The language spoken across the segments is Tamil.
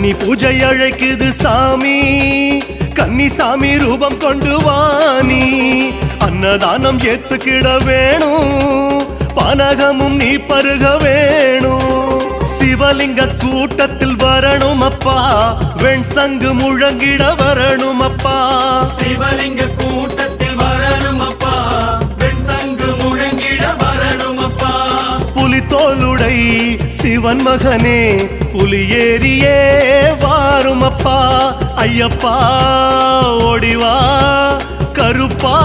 கன்னி பூஜை அழைக்குது சாமி. கன்னி சாமி ரூபம் கொண்டு வாணி. அன்னதானம் ஏத்துக்கிட வேணும். பானகமும் நீ பருக வேணும். சிவலிங்க கூட்டத்தில் வரணும் அப்பா வெண் சங்கு முழங்கிட வரணும் அப்பா சிவலிங்க கூட்டத்தில் புலித்தோலுடை சிவன் மகனே புலியேறியே வாரும் அப்பா ஐயப்பா ஓடிவா கருப்பா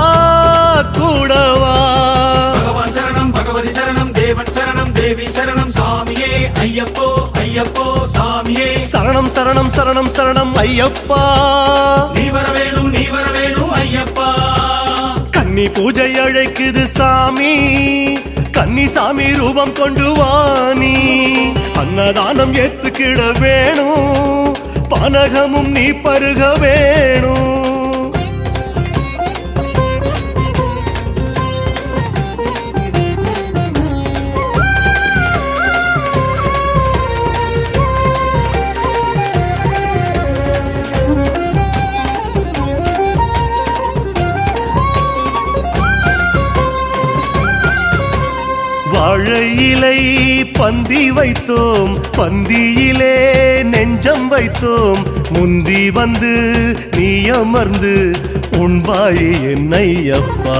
கூடவா. பகவான் சரணம் பகவதி சரணம் தேவன் சரணம் தேவி சரணம் சாமியே ஐயப்போ ஐயப்போ சாமியே. சரணம் சரணம் சரணம் சரணம் ஐயப்பா. நீ வர வேணும் நீ வர வேணும் ஐயப்பா கன்னி பூஜை அழைக்குது சாமி. கன்னி சாமி ரூபம் கொண்டு வாணி அன்னதானம் ஏத்துக்கிட வேணும். பனகமும் நீ பருக வேணும். வாழையிலை பந்தி வைத்தோம் பந்தியிலே நெஞ்சம் வைத்தோம். முந்தி வந்து நீ அமர்ந்து உண்பாயே என்னையப்பா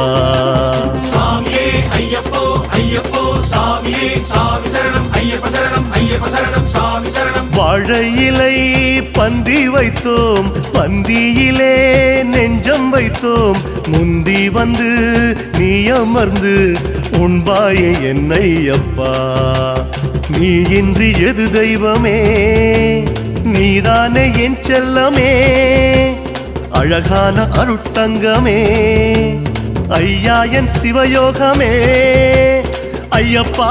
சாமியே ஐயப்போ ஐயப்போ சாமியே சாமி சரணம் ஐயப்ப சரணம் ஐயப்ப சரணம் சாமி சரணம். வாழையிலை பந்தி வைத்தோம் பந்தியிலே நெஞ்சம் வைத்தோம். முந்தி வந்து நீ அமர்ந்து உண்பாயே என்னை அப்பா. நீ இன்றி எது தெய்வமே? நீதானே என் செல்லமே. அழகான அருட்டங்கமே. ஐயா என் சிவயோகமே. ஐயப்பா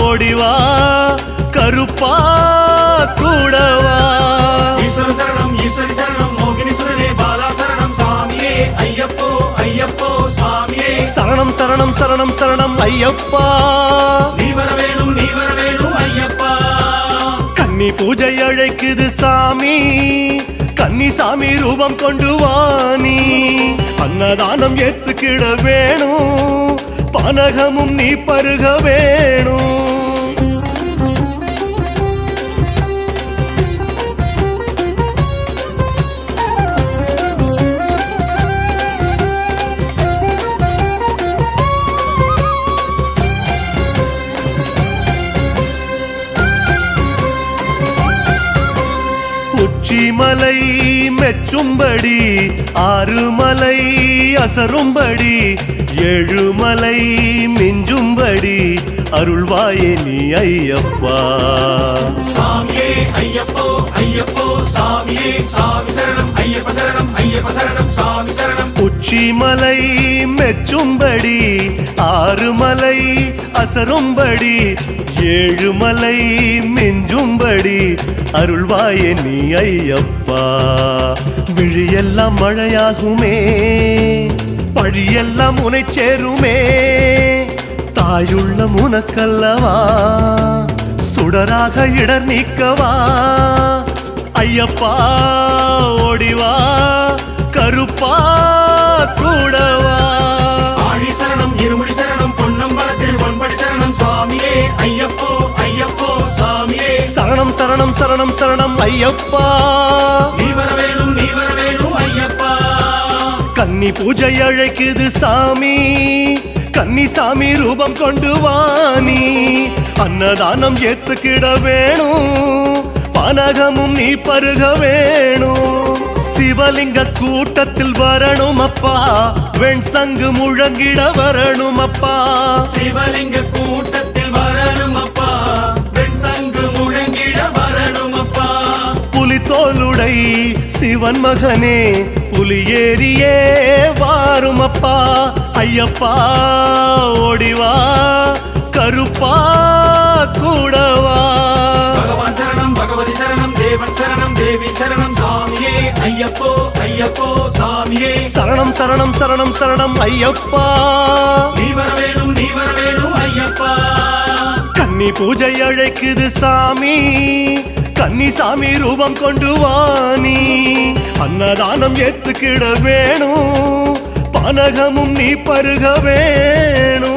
ஓடிவா கருப்பா கூடவா சரணம் சரணம் சரணம் ஐயப்பா. நீ வர வேணும் நீ வர வேணும் ஐயப்பா. கன்னி பூஜை அழைக்குது சாமி. கன்னி சாமி ரூபம் கொண்டு வாணி அன்னதானம் ஏத்துக்கிட வேணும். பானகமும் நீ பருக வேணும். உச்சிமலை மெச்சும்படி ஆறுமலை அசரும்படி எழுமலை மிஞ்சும்படி அருள்வாயே நீ ஐயப்பா. சாமியே ஐயப்போ ஐயப்போ சாமியே சாமி சரணம் ஐயப்ப சரணம் ஐயப்ப சரணம் சாமி சரணம். உச்சிமலை மெச்சும்படி ஆறுமலை அசரும்படி ஏழுமலை மிஞ்சும்படி அருள்வாயே நீ ஐயப்பா. விழியெல்லாம் மழையாகுமே பழியெல்லாம் உனை சேருமே. தாயுள்ள உனக்கல்லவா சுடராக இடர் நீக்கவா? ஐயப்பா ஓடிவா. கருப்பா கூடவா? ஆழி சரணம் இருமுடி சரணம் பொன்னம்பலத்தில் ஒன்படி சரணம் சாமியே ஐயப்போ ஐயப்போ சாமியே. சரணம் சரணம் சரணம் சரணம் ஐயப்பா. நீ வர வேணும் நீ வர வேணும் ஐயப்பா. கன்னி பூஜை அழைக்குது சாமி. கன்னி சாமி ரூபம் கொண்டு வாணி அன்னதானம் ஏத்துக்கிட வேணும். பானகமும் நீ பருக வேணும். சிவலிங்க கூட்டத்தில் வரணும் அப்பா வெண் சங்கு முழங்கிட வரணும் அப்பா சிவலிங்க கூட்டத்தில் வரணும் அப்பா வெண் சங்கு முழங்கிட வரணும் அப்பா புலித்தோலுடை சிவன் மகனே புலியேறியே வாரும் அப்பா ஐயப்பா ஓடிவா கருப்பா கூடவா. பகவான் சரணம் பகவதி சரணம் தேவன் சரணம் தேவி சரணம் சாமியே ஐயப்போ ஐயப்போ சாமியே. சரணம் சரணம் சரணம் சரணம் ஐயப்பா. நீ வர வேணும் நீ வர வேணும் ஐயப்பா. கன்னி பூஜை அழைக்குது சாமி. கன்னிசாமி ரூபம் கொண்டு வாணி அன்னதானம் ஏத்துக்கிட வேணும். பனகமும் நீ பருக வேணும்.